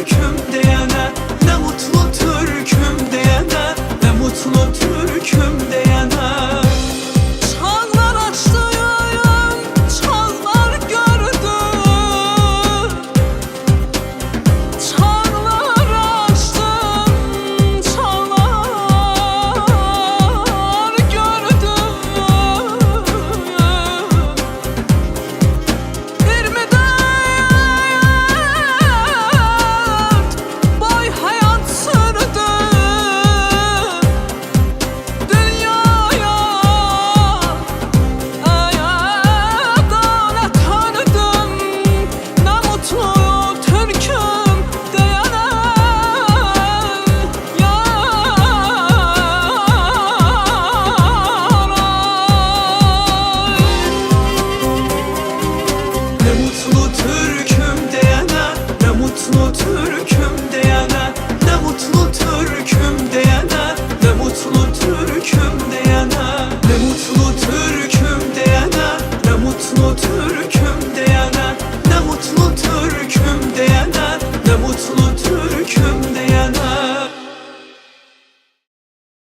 Türk'üm diyene Türk'üm.